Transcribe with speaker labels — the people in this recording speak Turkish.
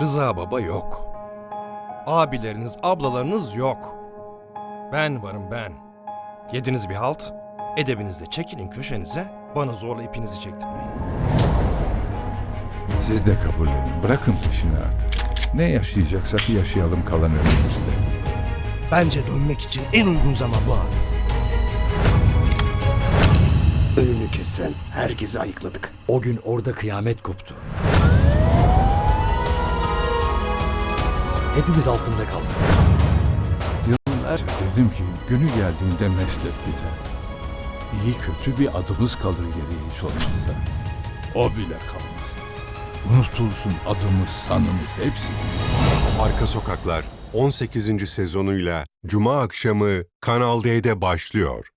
Speaker 1: Rıza baba yok. Abileriniz, ablalarınız yok. Ben varım ben. Yediniz bir halt, edebinizle çekilin köşenize, bana zorla ipinizi çektirmeyin.
Speaker 2: Siz de kabullenin. Bırakın peşini artık. Ne yaşayacaksak yaşayalım kalan ömrümüzde.
Speaker 3: Bence dönmek için en uygun zaman bu abi.
Speaker 4: Önünü kessen herkesi ayıkladık. O gün orada kıyamet koptu. Hepimiz altında kaldık.
Speaker 2: Yıllarca dedim ki günü geldiğinde meslek biter. İyi kötü bir adımız kalır geriye hiç olmazsa. O bile kalmaz. Unutulsun adımız, sanımız hepsi.
Speaker 5: Arka Sokaklar 18. sezonuyla Cuma akşamı Kanal D'de başlıyor.